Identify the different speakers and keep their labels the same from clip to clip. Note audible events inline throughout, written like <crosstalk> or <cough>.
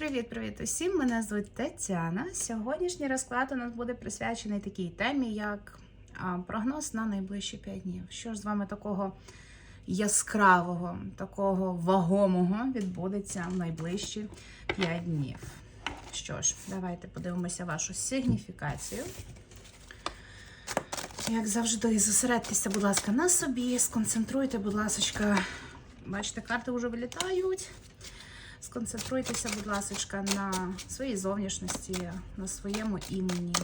Speaker 1: Привіт-привіт усім! Мене звуть Тетяна. Сьогоднішній розклад у нас буде присвячений такій темі, як прогноз на найближчі 5 днів. Що ж з вами такого яскравого, такого вагомого відбудеться в найближчі 5 днів? Що ж, давайте подивимося вашу сигніфікацію. Як завжди, зосередьтеся, будь ласка, на собі, сконцентруйте, будь ласка, бачите, карти вже вилітають. Сконцентруйтеся, будь ласка, на своїй зовнішності, на своєму імені.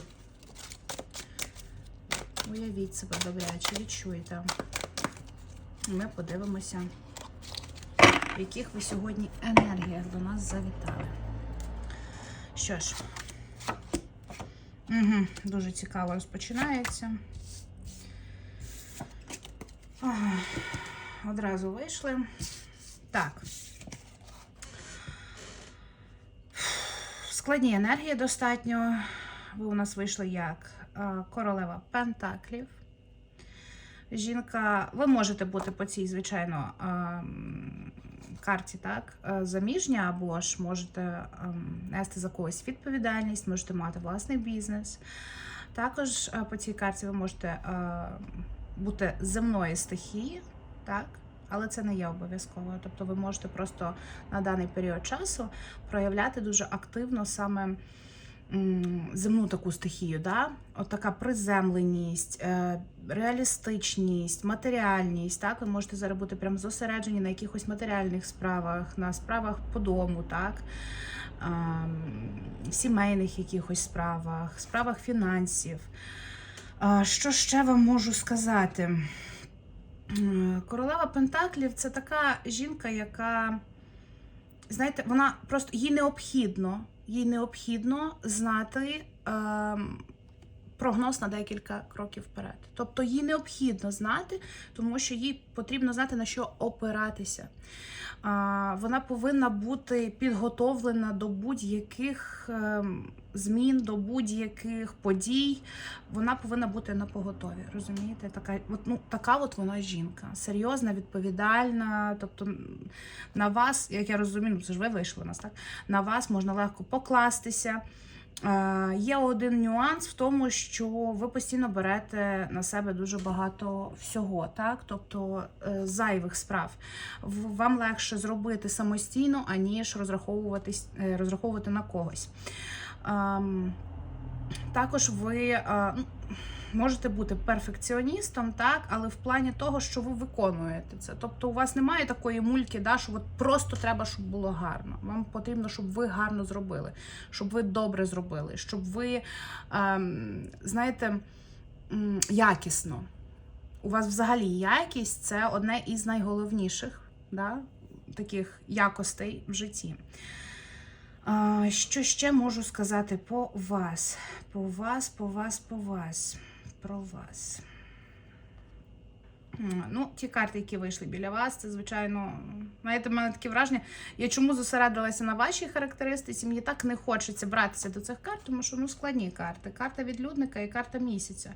Speaker 1: Уявіть себе добряче, відчуйте. Ми подивимося, в яких ви сьогодні енергіях до нас завітали. Що ж, угу, дуже цікаво розпочинається. Ага, Одразу вийшли. Так. Складні енергії достатньо. Ви у нас вийшли як королева Пентаклів. Жінка, ви можете бути по цій, звичайно, ем, карті, так, е, заміжня, або ж можете ем, нести за когось відповідальність, можете мати власний бізнес. Також е, по цій карті ви можете е, бути земної стихії, так, але це не є обов'язково. Тобто ви можете просто на даний період часу проявляти дуже активно саме земну таку стихію. Да? От така приземленість, е, реалістичність, матеріальність. Так? Ви можете зараз бути прям зосереджені на якихось матеріальних справах, на справах по дому, так? Сімейних якихось справах, справах фінансів. Що ще вам можу сказати? М, Королева Пентаклів це така жінка, яка, знаєте, вона просто їй необхідно, їй необхідно знати ем, прогноз на декілька кроків вперед. Тобто їй необхідно знати, тому що їй потрібно знати, на що опиратися. Вона повинна бути підготовлена до будь-яких ем, змін, до будь-яких подій. Вона повинна бути на поготові. Розумієте? Така, от, ну, така от вона жінка. Серйозна, відповідальна. Тобто на вас, як я розумію, ну, це ж ви вийшли у нас, так? На вас можна легко покластися. Е, Є один нюанс в тому, що ви постійно берете на себе дуже багато всього, так? Тобто е, зайвих справ. Вам легше зробити самостійно, аніж розраховуватись, е, розраховувати на когось. Ем, Також ви ну, можете бути перфекціоністом, так, але в плані того, що ви виконуєте це. Тобто у вас немає такої мульки, да, що от просто треба, щоб було гарно. Вам потрібно, щоб ви гарно зробили, щоб ви добре зробили, щоб ви, ем, знаєте, якісно. У вас взагалі якість це одне із найголовніших да, таких якостей в житті. Що ще можу сказати по вас? По вас, по вас, по вас. Про вас. Ну, ті карти, які вийшли біля вас, це, звичайно, знаєте, в мене таке враження. Я чому зосередилася на вашій характеристиці? Мені так не хочеться братися до цих карт, тому що ну, складні карти. Карта відлюдника і карта місяця.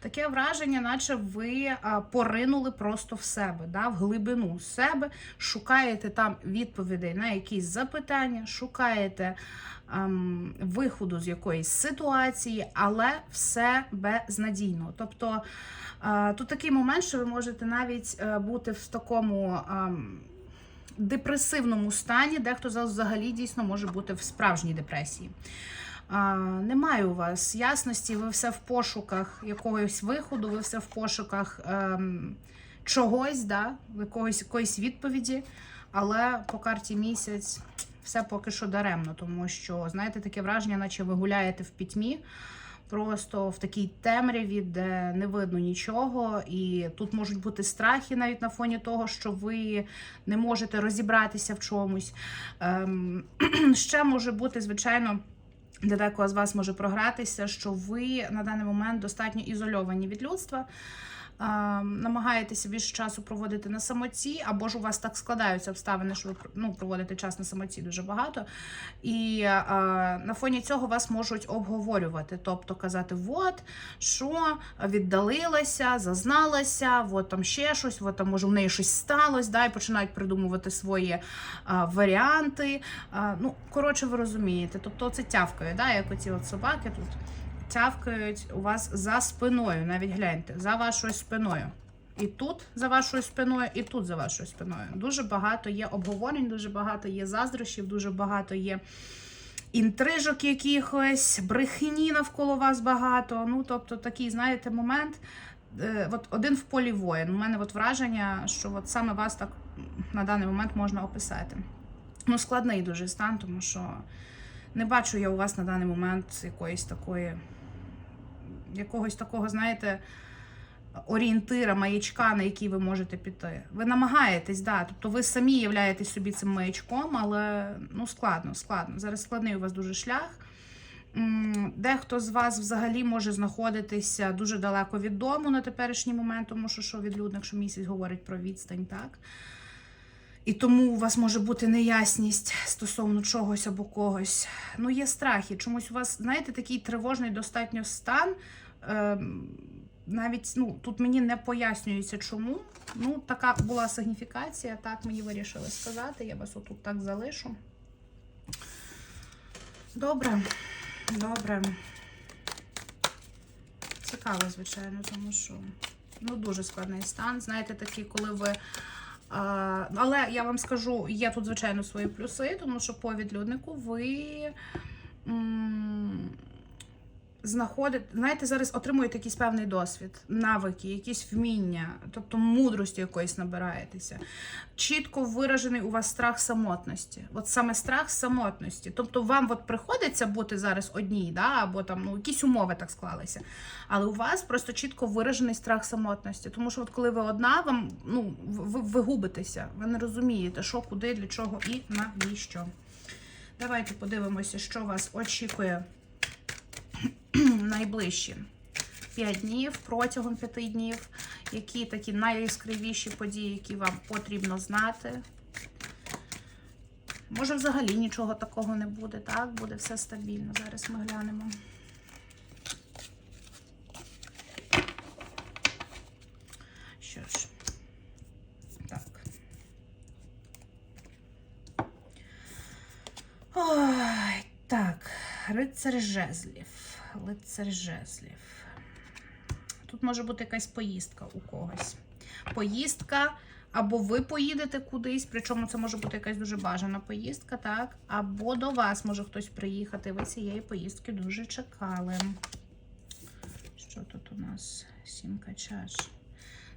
Speaker 1: Таке враження, наче ви поринули просто в себе, да, в глибину себе, шукаєте там відповідей на якісь запитання, шукаєте ем, виходу з якоїсь ситуації, але все безнадійно. Тобто е, тут такий момент, що ви можете навіть е, бути в такому. ем, Депресивному стані, дехто з вас взагалі дійсно може бути в справжній депресії. А, немає у вас ясності, ви все в пошуках якогось виходу, ви все в пошуках ем, чогось, да, якогось, якоїсь відповіді, але по карті місяць все поки що даремно, тому що, знаєте, таке враження, наче ви гуляєте в пітьмі, просто в такій темряві, де не видно нічого, і тут можуть бути страхи навіть на фоні того, що ви не можете розібратися в чомусь. Ем, <clears throat> ще може бути, звичайно. Для декого з вас може програтися, що ви на даний момент достатньо ізольовані від людства. Намагаєтеся більше часу проводити на самоті, або ж у вас так складаються обставини, що ви ну, проводите час на самоті дуже багато. І а, на фоні цього вас можуть обговорювати, тобто казати, от, що віддалилася, зазналася, от там ще щось, от там може в неї щось сталося, да, і починають придумувати свої а, варіанти. А, ну, коротше, ви розумієте. Тобто це тявкає, да, як оці от собаки тут тявкають у вас за спиною. Навіть гляньте, за вашою спиною. І тут за вашою спиною, і тут за вашою спиною. Дуже багато є обговорень, дуже багато є заздрощів, дуже багато є інтрижок якихось, брехні навколо вас багато. Ну, тобто, такий, знаєте, момент. е, От один в полі воїн. У мене от враження, що от саме вас так на даний момент можна описати. Ну, складний дуже стан, тому що не бачу я у вас на даний момент якоїсь такої, якогось такого, знаєте, орієнтира, маячка, на який ви можете піти. Ви намагаєтесь, да, тобто ви самі являєтесь собі цим маячком, але ну складно, складно. Зараз складний у вас дуже шлях. Дехто з вас взагалі може знаходитися дуже далеко від дому на теперішній момент, тому що що відлюдник, що місяць говорить про відстань, так? І тому у вас може бути неясність стосовно чогось або когось. Ну, є страхи. Чомусь у вас, знаєте, такий тривожний достатньо стан. Ем, навіть ну, тут мені не пояснюється, чому. Ну, така була сигніфікація, так мені вирішили сказати. Я вас отут так залишу. Добре, добре. Цікаво, звичайно, тому що ну, дуже складний стан. Знаєте, такий, коли ви. Але я вам скажу, є тут, звичайно, свої плюси, тому що по відлюднику ви м, знаходите, знаєте, зараз отримуєте якийсь певний досвід, навики, якісь вміння, тобто мудрості якоїсь набираєтеся. Чітко виражений у вас страх самотності. От саме страх самотності. Тобто вам от приходиться бути зараз одній, да, або там ну, якісь умови так склалися. Але у вас просто чітко виражений страх самотності. Тому що, от коли ви одна, вам ну, ви, ви губитеся, ви не розумієте, що, куди, для чого і навіщо. Давайте подивимося, що вас очікує найближчі 5 днів протягом 5 днів. Які такі найяскравіші події, які вам потрібно знати. Може, взагалі нічого такого не буде, так? Буде все стабільно. Зараз ми глянемо. Що ж, так. Ой, так, рицар жезлів. Лицар жезлів. Тут може бути якась поїздка у когось. Поїздка, або ви поїдете кудись, причому це може бути якась дуже бажана поїздка, так? Або до вас може хтось приїхати. Ви цієї поїздки дуже чекали. Що тут у нас? Сімка чаш.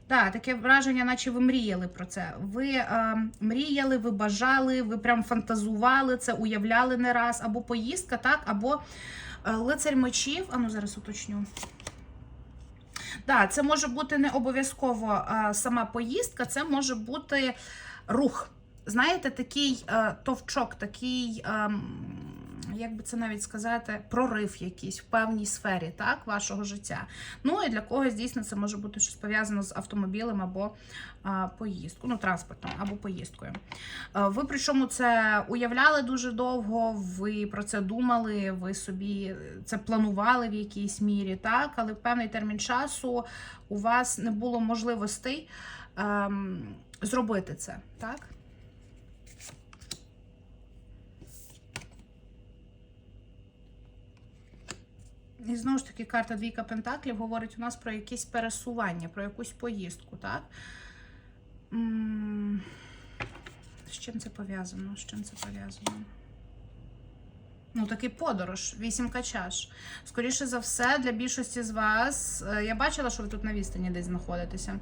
Speaker 1: Так, таке враження, наче ви мріяли про це. Ви е, мріяли, ви бажали, ви прям фантазували це, уявляли не раз. Або поїздка, так, або е, лицарь мечів. А ну зараз уточню. Так, це може бути не обов'язково е, сама поїздка, це може бути рух. Знаєте, такий е, товчок, такий, е, як би це навіть сказати, прорив якийсь в певній сфері так, вашого життя. Ну і для когось дійсно це може бути щось пов'язано з автомобілем або е, поїздкою, ну, транспортом або поїздкою. Е, ви причому це уявляли дуже довго, ви про це думали, ви собі це планували в якійсь мірі, так, але в певний термін часу у вас не було можливостей ем, зробити це, так? І знову ж таки, карта Двійка Пентаклів говорить у нас про якесь пересування, про якусь поїздку, так? З чим це пов'язано? З чим це пов'язано? Ну, такий подорож, вісімка чаш. Скоріше за все, для більшості з вас. е, Я бачила, що ви тут на відстані десь знаходитеся.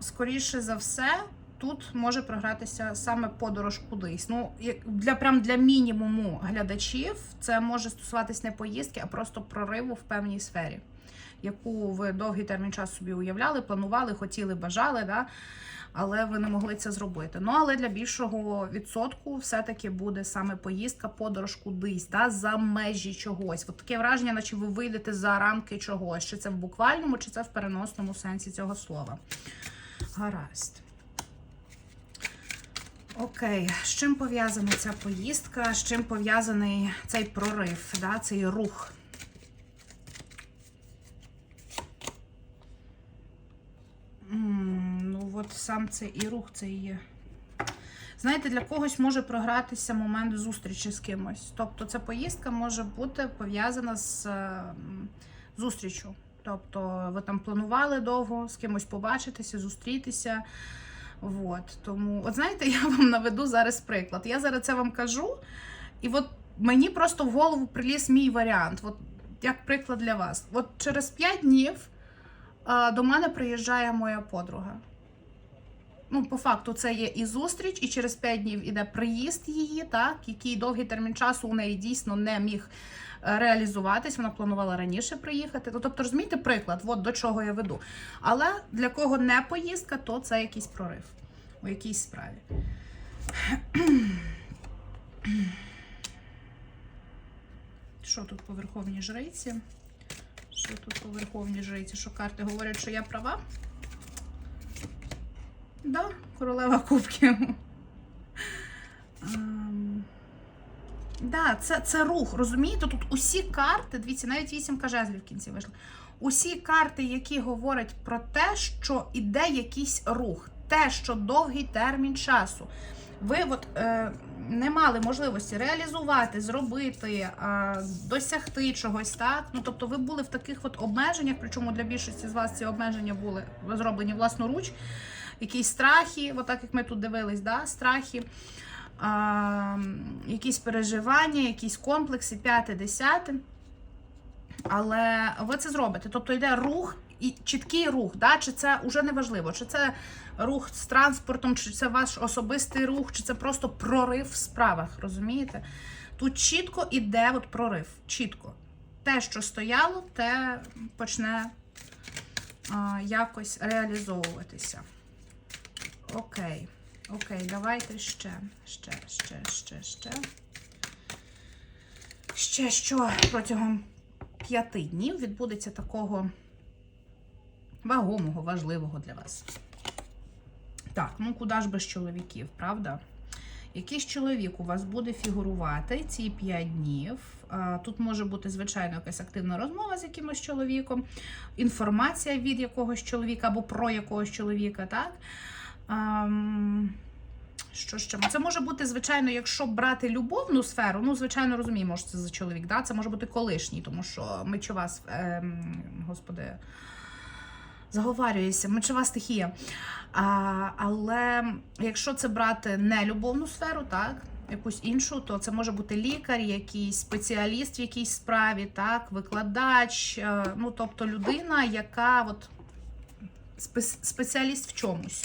Speaker 1: Скоріше за все, тут може програтися саме подорож кудись. Ну, для прям для мінімуму глядачів це може стосуватись не поїздки, а просто прориву в певній сфері. яку ви довгий термін часу собі уявляли, планували, хотіли, бажали, да? але ви не могли це зробити. Ну, але для більшого відсотку все-таки буде саме поїздка, подорож кудись, да? за межі чогось. От таке враження, наче ви вийдете за рамки чогось. Чи це в буквальному, чи це в переносному сенсі цього слова. Гаразд. Окей, з чим пов'язана ця поїздка? З чим пов'язаний цей прорив, да, цей рух? Ну, от сам це і рух, це і є. Знаєте, для когось може програтися момент зустрічі з кимось. Тобто, ця поїздка може бути пов'язана з зустрічю. Тобто, ви там планували довго з кимось побачитися, зустрітися. От, тому, от знаєте, <laughs> я вам наведу зараз приклад. Я зараз це вам кажу, і от мені просто в голову приліз мій варіант. От як приклад для вас. От через 5 днів а, до мене приїжджає моя подруга. Ну, по факту, це є і зустріч, і через 5 днів іде приїзд її, так, який довгий термін часу у неї дійсно не міг е, реалізуватись. Вона планувала раніше приїхати. Ну, тобто, розумієте, приклад, от до чого я веду. Але для кого не поїздка, то це якийсь прорив у якійсь справі. <clears throat> Що тут по верховній жриці? Що тут по верховній жриці? Що карти говорять, що я права? Да, королева кубків. Ем, Да, це, це рух, розумієте? Тут усі карти, дивіться, навіть вісімка жезлів в кінці вийшла. Усі карти, які говорять про те, що іде якийсь рух, те, що довгий термін часу. Ви от, е, не мали можливості реалізувати, зробити, е, досягти чогось, так? Ну, тобто ви були в таких от обмеженнях, причому для більшості з вас ці обмеження були зроблені власноруч, якісь страхи, отак як ми тут дивились, да? страхи а, якісь переживання, якісь комплекси, п'яте, десяте. Але ви це зробите. Тобто йде рух і чіткий рух, да? чи це вже не важливо, чи це рух з транспортом, чи це ваш особистий рух, чи це просто прорив в справах, розумієте? Тут чітко іде от прорив. Чітко. Те, що стояло, те почне а, якось реалізовуватися. Окей. Окей, давайте ще. Ще, ще, ще, ще. Ще що протягом п'яти днів відбудеться такого вагомого, важливого для вас. Так, ну куди ж без чоловіків, правда? Якийсь чоловік у вас буде фігурувати ці 5 днів. Тут може бути, звичайно, якась активна розмова з якимось чоловіком, інформація від якогось чоловіка або про якогось чоловіка, так? Що ще? Це може бути, звичайно, якщо брати любовну сферу, ну, звичайно, розуміємо, що це за чоловік, да? це може бути колишній, тому що мечова, ем, господи, заговарююся, мечова стихія. А, але якщо це брати не любовну сферу, так, якусь іншу, то це може бути лікар, якийсь спеціаліст в якійсь справі, так, викладач, е, ну, тобто людина, яка от, спеціаліст в чомусь.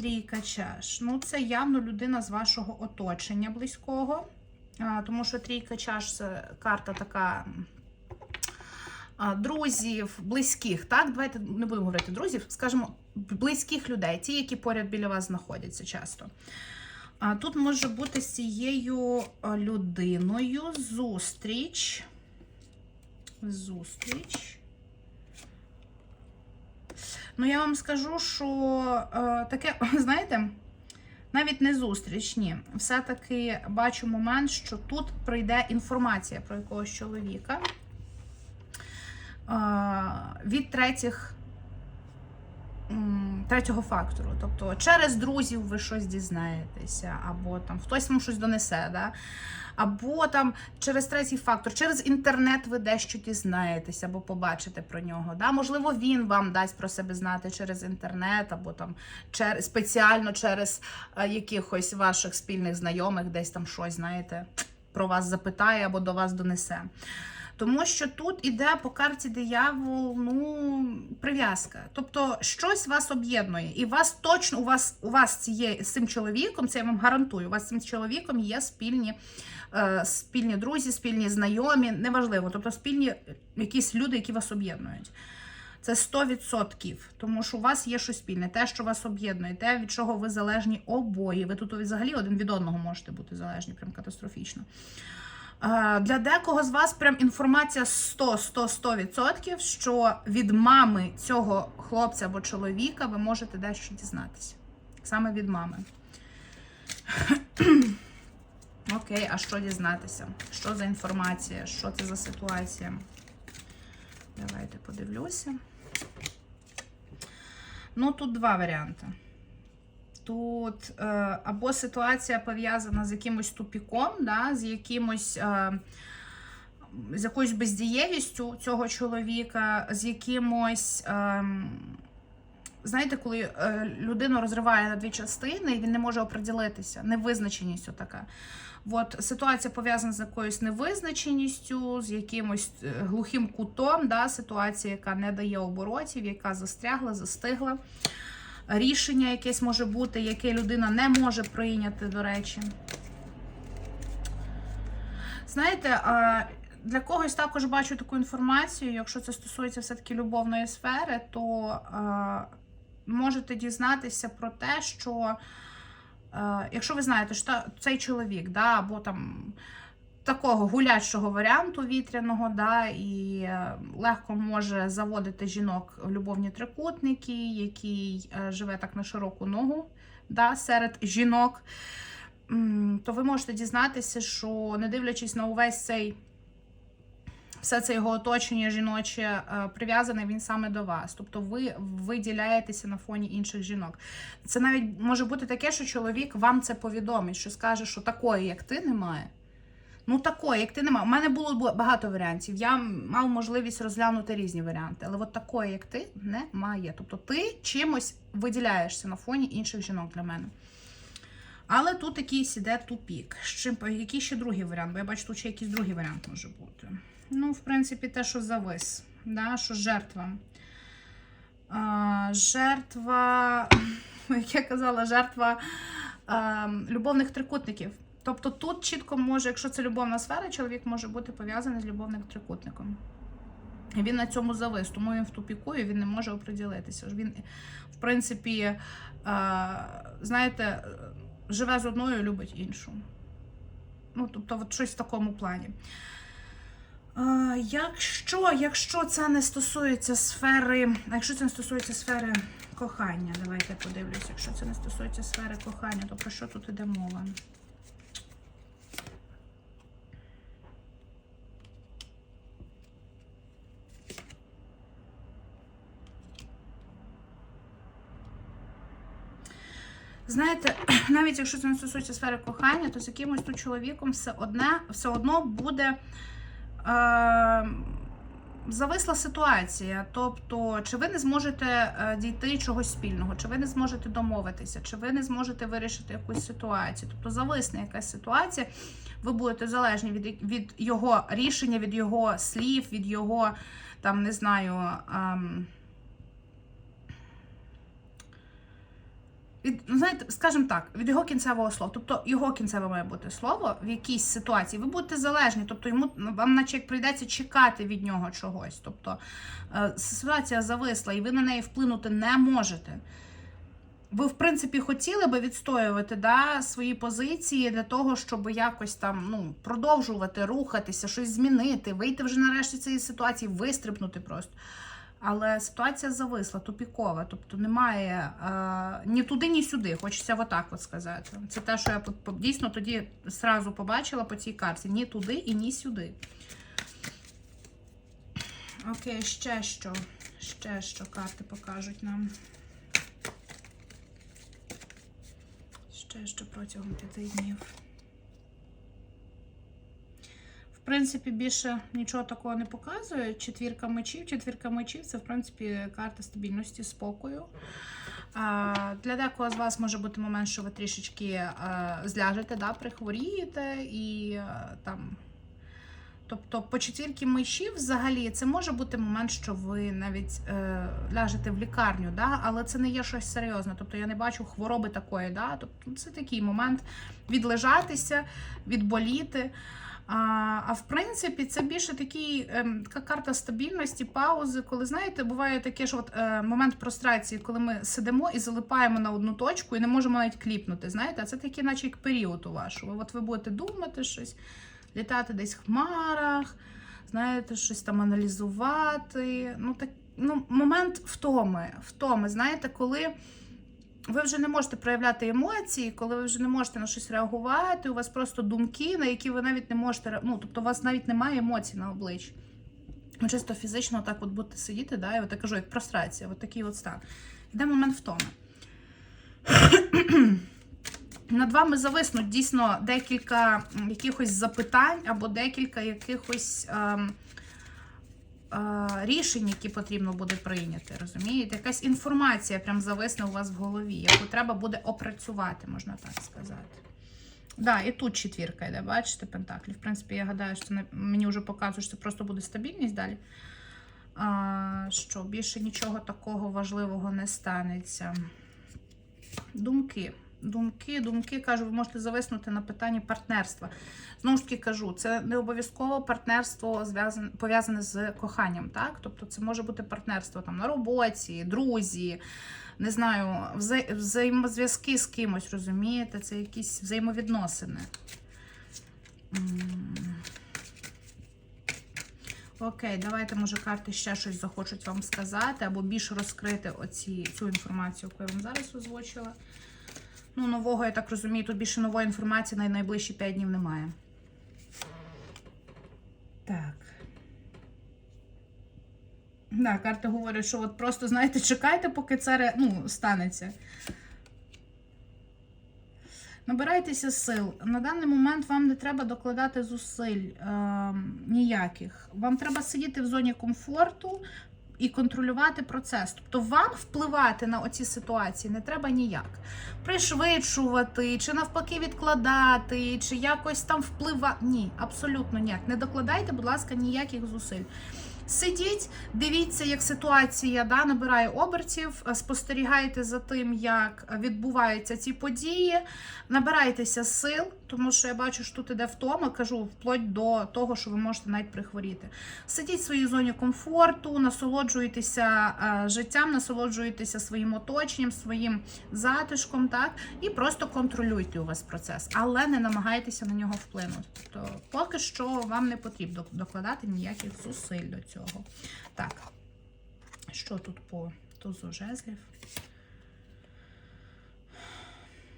Speaker 1: Трійка чаш. Ну, це явно людина з вашого оточення близького. Тому що трійка чаш це карта така друзів, близьких. Так, давайте не будемо говорити друзів, скажімо, близьких людей, ті, які поряд біля вас знаходяться часто. Тут може бути з цією людиною зустріч. Зустріч. Ну, я вам скажу, що е, таке, <laughs> знаєте, навіть не зустріч, ні. Все-таки бачу момент, що тут прийде інформація про якогось чоловіка е, від третіх, третього фактору. Тобто через друзів ви щось дізнаєтеся, або там хтось вам щось донесе, да? або там через третій фактор, через інтернет ви дещо дізнаєтеся, або побачите про нього. Да? Можливо, він вам дасть про себе знати через інтернет, або там через, спеціально через е, якихось ваших спільних знайомих, десь там щось, знаєте, про вас запитає або до вас донесе. Тому що тут іде по карті диявол, ну, прив'язка. Тобто щось вас об'єднує. І вас точно, у вас у вас ціє, з цим чоловіком, це я вам гарантую, у вас з цим чоловіком є спільні, е, спільні друзі, спільні знайомі, неважливо. Тобто спільні якісь люди, які вас об'єднують. Це 100%, тому що у вас є щось спільне, те, що вас об'єднує, те, від чого ви залежні обоє. Ви тут взагалі один від одного можете бути залежні, прям катастрофічно. Е, Для декого з вас прям інформація 100-100-100%, що від мами цього хлопця або чоловіка ви можете дещо дізнатися. Саме від мами. <clears throat> Окей, а що дізнатися? Що за інформація? Що це за ситуація? Давайте подивлюся. Ну, тут два варіанти. Тут е, або ситуація пов'язана з якимось тупіком, да, з якимось. Е, з якоюсь бездієвістю цього чоловіка, з якимось. Е, знаєте, коли е, людину розриває на дві частини, і він не може оприділитися, невизначеність така. От ситуація пов'язана з якоюсь невизначеністю, з якимось глухим кутом, да, ситуація, яка не дає оборотів, яка застрягла, застигла. Рішення якесь може бути, яке людина не може прийняти, до речі. Знаєте, для когось також бачу таку інформацію, якщо це стосується все-таки любовної сфери, то можете дізнатися про те, що якщо ви знаєте, що цей чоловік, да, або там такого гулячого варіанту вітряного, да, і е, легко може заводити жінок в любовні трикутники, який е, живе так на широку ногу да, серед жінок, то ви можете дізнатися, що не дивлячись на увесь цей все це його оточення жіноче е, прив'язане він саме до вас. Тобто ви виділяєтеся на фоні інших жінок. Це навіть може бути таке, що чоловік вам це повідомить, що скаже, що такої, як ти, немає. Ну, такої, як ти немає. У мене було багато варіантів. Я мав можливість розглянути різні варіанти, але от такої, як ти, немає. Тобто ти чимось виділяєшся на фоні інших жінок для мене. Але тут якийсь іде тупік. Чим, який ще другий варіант? Бо я бачу, тут ще якийсь другий варіант може бути. Ну, в принципі, те, що завис, да? що жертва. А, жертва, <laughs> як я казала, жертва а, любовних трикутників. Тобто тут чітко може, якщо це любовна сфера, чоловік може бути пов'язаний з любовним трикутником. Він на цьому завис, тому він в тупіку і він не може оприділитися. Він, в принципі, знаєте, живе з одною, любить іншу. Ну, тобто, от щось в такому плані. Якщо, якщо це не стосується сфери, якщо це не стосується сфери кохання, давайте подивлюся, якщо це не стосується сфери кохання, то про що тут іде мова? Знаєте, <clears throat> навіть якщо це не стосується сфери кохання, то з якимось тут чоловіком все одне, все одно буде е, зависла ситуація. Тобто, чи ви не зможете е, дійти чогось спільного, чи ви не зможете домовитися, чи ви не зможете вирішити якусь ситуацію. Тобто зависне якась ситуація, ви будете залежні від, від його рішення, від його слів, від його там, не знаю. Ем, від, ну, знаєте, скажімо так, від його кінцевого слова. Тобто його кінцеве має бути слово в якійсь ситуації. Ви будете залежні, тобто йому вам, наче як прийдеться чекати від нього чогось. Тобто е, ситуація зависла, і ви на неї вплинути не можете. Ви, в принципі, хотіли би відстоювати да, свої позиції для того, щоб якось там ну, продовжувати рухатися, щось змінити, вийти вже нарешті з цієї ситуації, вистрибнути просто. Але ситуація зависла, тупікова, тобто немає е, ні туди, ні сюди. Хочеться отак от сказати. Це те, що я дійсно тоді сразу побачила по цій карті. Ні туди і ні сюди. Окей, ще що? Ще що карти покажуть нам. Ще що протягом п'яти днів. В принципі, більше нічого такого не показує. Четвірка мечів. Четвірка мечів це, в принципі, карта стабільності, спокою. Для декого з вас може бути момент, що ви трішечки а, зляжете, да, прихворієте і а, там. Тобто по четвірки мишів взагалі це може бути момент, що ви навіть е, ляжете в лікарню, да? але це не є щось серйозне. Тобто я не бачу хвороби такої. Да? Тобто це такий момент відлежатися, відболіти. А, а в принципі, це більше такий, ем, така карта стабільності, паузи. Коли знаєте, буває таке ж от, е, момент прострації, коли ми сидимо і залипаємо на одну точку і не можемо навіть кліпнути. Знаєте, а це такий, наче як період у вашого. От ви будете думати щось, літати десь в хмарах, знаєте, щось там аналізувати. Ну, так, ну, момент втоми, втоми, знаєте, коли. Ви вже не можете проявляти емоції, коли ви вже не можете на щось реагувати, у вас просто думки, на які ви навіть не можете. Ну, тобто, у вас навіть немає емоцій на обличчі. Ви чисто фізично так от будете сидіти, да, і от я кажу, як прострація, от такий от стан. Йде момент втоми. <clears throat> Над вами зависнуть дійсно декілька якихось запитань або декілька якихось. ем, рішень, які потрібно буде прийняти, розумієте? Якась інформація прям зависне у вас в голові, яку треба буде опрацювати, можна так сказати. Да, і тут четвірка йде, бачите, пентаклі. В принципі, я гадаю, що не- мені вже показує, що це просто буде стабільність далі. А, що більше нічого такого важливого не станеться. Думки. Думки, думки, кажу, ви можете зависнути на питанні партнерства. Знову ж таки кажу, це не обов'язково партнерство пов'язане з коханням, так? Тобто це може бути партнерство там на роботі, друзі, не знаю, вза- взаємозв'язки з кимось, розумієте? Це якісь взаємовідносини. Окей, давайте, може, карти ще щось захочуть вам сказати, або більше розкрити оці, цю інформацію, яку я вам зараз озвучила. Ну, нового, я так розумію, тут більше нової інформації на найближчі 5 днів немає. Так. Да, карти говорять, що от просто, знаєте, чекайте, поки це ну, станеться. Набирайтеся сил. На даний момент вам не треба докладати зусиль е, ніяких. Вам треба сидіти в зоні комфорту і контролювати процес. Тобто вам впливати на оці ситуації не треба ніяк. Пришвидшувати, чи навпаки відкладати, чи якось там впливати. Ні, абсолютно ніяк. Не докладайте, будь ласка, ніяких зусиль. Сидіть, дивіться, як ситуація да, набирає обертів, е, спостерігайте за тим, як відбуваються ці події, набирайтеся сил, тому що я бачу, що тут іде втома, кажу, вплоть до того, що ви можете навіть прихворіти. Сидіть в своїй зоні комфорту, насолоджуйтеся е, життям, насолоджуйтеся своїм оточенням, своїм затишком, так, і просто контролюйте у вас процес, але не намагайтеся на нього вплинути. Тобто, поки що вам не потрібно докладати ніяких зусиль до цього. Так, що тут по тузу жезлів?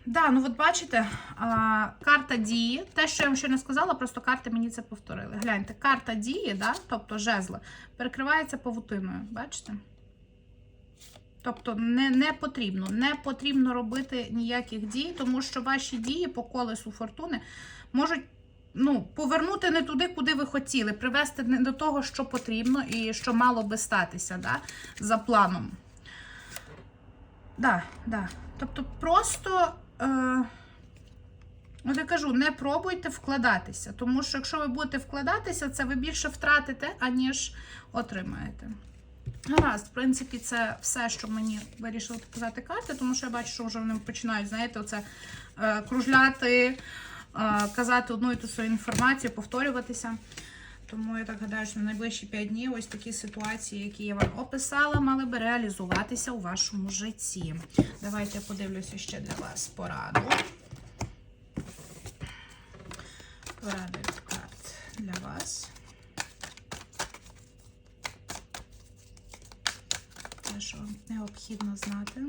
Speaker 1: Да, ну от бачите, а, карта дії. Те, що я вам ще не сказала, просто карти мені це повторили. Гляньте, карта дії, да, тобто жезла, перекривається павутиною. Бачите? Тобто не, не потрібно, не потрібно робити ніяких дій, тому що ваші дії по колесу фортуни можуть ну, повернути не туди, куди ви хотіли, привести не до того, що потрібно і що мало би статися да, за планом. Да, да. Тобто просто, е, от я кажу, не пробуйте вкладатися, тому що якщо ви будете вкладатися, це ви більше втратите, аніж отримаєте. Гаразд, в принципі, це все, що мені вирішили показати карти, тому що я бачу, що вже вони починають, знаєте, оце е, кружляти, казати одну і ту свою інформацію, повторюватися. Тому я так гадаю, що на найближчі 5 днів ось такі ситуації, які я вам описала, мали би реалізуватися у вашому житті. Давайте я подивлюся ще для вас пораду. Поради від карт для вас. Те, що необхідно знати.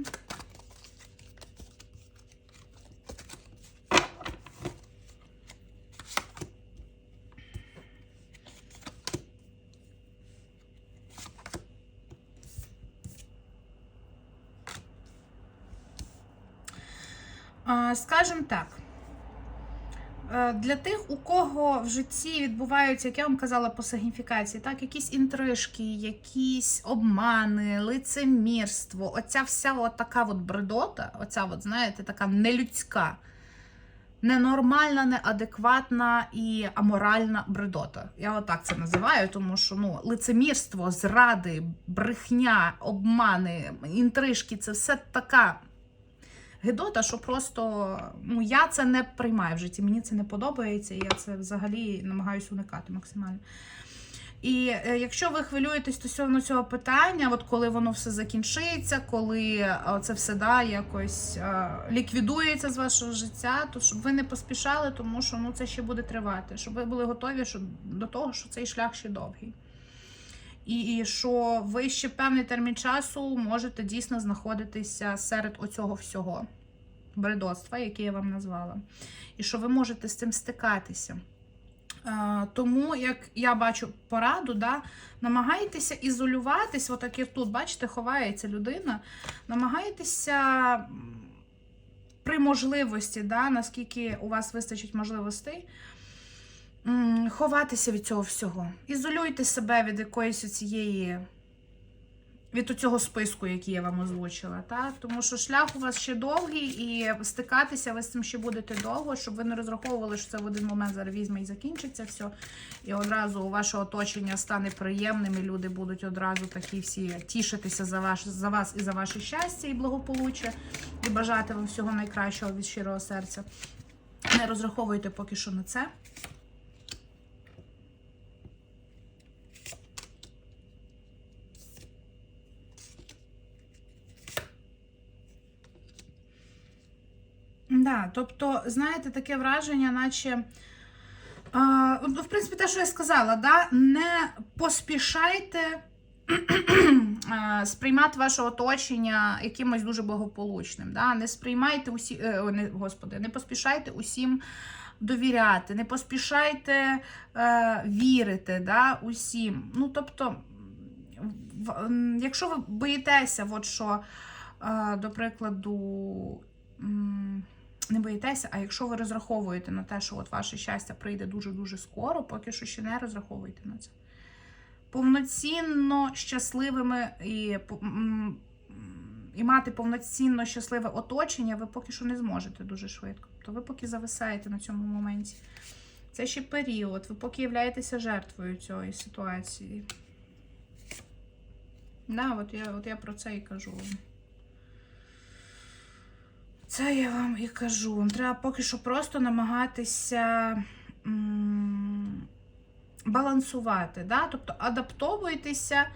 Speaker 1: А, Скажем так. е, Для тих, у кого в житті відбуваються, як я вам казала по сигніфікації, так, якісь інтрижки, якісь обмани, лицемірство, оця вся от от бредота, оця, от, знаєте, така нелюдська, ненормальна, неадекватна і аморальна бредота. Я отак це називаю, тому що ну, лицемірство, зради, брехня, обмани, інтрижки це все така гидота, що просто ну, я це не приймаю в житті. Мені це не подобається, і я це взагалі намагаюся уникати максимально. І е, якщо ви хвилюєтесь стосовно цього питання, от коли воно все закінчиться, коли е, це все да, якось е, ліквідується з вашого життя, то щоб ви не поспішали, тому що ну, це ще буде тривати, щоб ви були готові до того, що цей шлях ще довгий. І, що ви ще певний термін часу можете дійсно знаходитися серед оцього всього бредоцтва, яке я вам назвала. І що ви можете з цим стикатися. Тому, як я бачу пораду, да, намагайтеся ізолюватись, отак як тут, бачите, ховається людина. Намагайтеся при можливості, да, наскільки у вас вистачить можливостей, ховатися від цього всього. Ізолюйте себе від якоїсь цієї. Від цього списку, який я вам озвучила, так? тому що шлях у вас ще довгий, і стикатися ви з цим ще будете довго, щоб ви не розраховували, що це в один момент зараз візьме і закінчиться все. І одразу у ваше оточення стане приємним, і люди будуть одразу такі всі тішитися за ваш, за вас і за ваше щастя і благополуччя, і бажати вам всього найкращого від щирого серця. Не розраховуйте поки що на це. Да, тобто, знаєте, таке враження, наче. А, ну, в принципі, те, що я сказала, да, не поспішайте <clears throat> сприймати ваше оточення якимось дуже благополучним. Да? Не сприймайте усі, е, о, не, господи, не поспішайте усім довіряти, не поспішайте е, вірити да, усім. Ну, тобто, в, якщо ви боїтеся, от що, е, до прикладу, не боїтеся, а якщо ви розраховуєте на те, що от ваше щастя прийде дуже-дуже скоро, поки що ще не розраховуйте на це. Повноцінно щасливими і, і мати повноцінно щасливе оточення, ви поки що не зможете дуже швидко. То ви поки зависаєте на цьому моменті. Це ще період, ви поки являєтеся жертвою цієї ситуації. Да, от я, от я про це і кажу вам. Це я вам і кажу. Вам треба поки що просто намагатися балансувати. Да? Тобто адаптовуйтеся,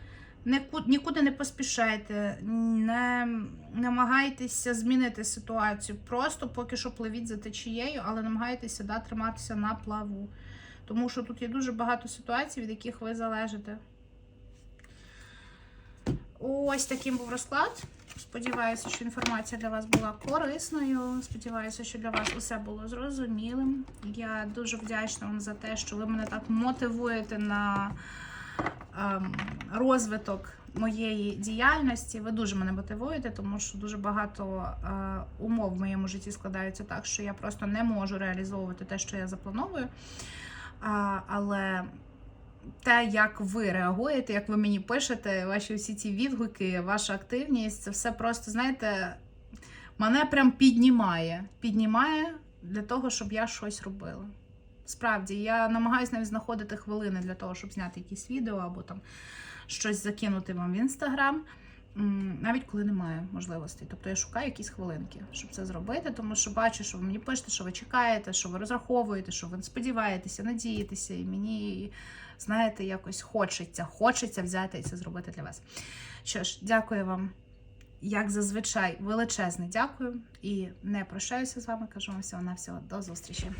Speaker 1: нікуди не поспішайте, не намагайтеся змінити ситуацію. Просто поки що пливіть за течією, але намагайтеся да, триматися на плаву. Тому що тут є дуже багато ситуацій, від яких ви залежите. Ось таким був розклад. Сподіваюся, що інформація для вас була корисною. Сподіваюся, що для вас усе було зрозумілим. Я дуже вдячна вам за те, що ви мене так мотивуєте на ем, розвиток моєї діяльності. Ви дуже мене мотивуєте, тому що дуже багато е, умов в моєму житті складаються так, що я просто не можу реалізовувати те, що я заплановую. Але те, як ви реагуєте, як ви мені пишете, ваші всі ці відгуки, ваша активність, це все просто, знаєте, мене прям піднімає. Піднімає для того, щоб я щось робила. Справді, я намагаюся навіть знаходити хвилини для того, щоб зняти якісь відео або там щось закинути вам в інстаграм. Навіть коли немає можливостей. Тобто я шукаю якісь хвилинки, щоб це зробити, тому що бачу, що ви мені пишете, що ви чекаєте, що ви розраховуєте, що ви сподіваєтеся, надієтеся, і мені, знаєте, якось хочеться, хочеться взяти і це зробити для вас. Що ж, дякую вам, як зазвичай, величезне дякую. І не прощаюся з вами. Кажу вам всього на всього. До зустрічі.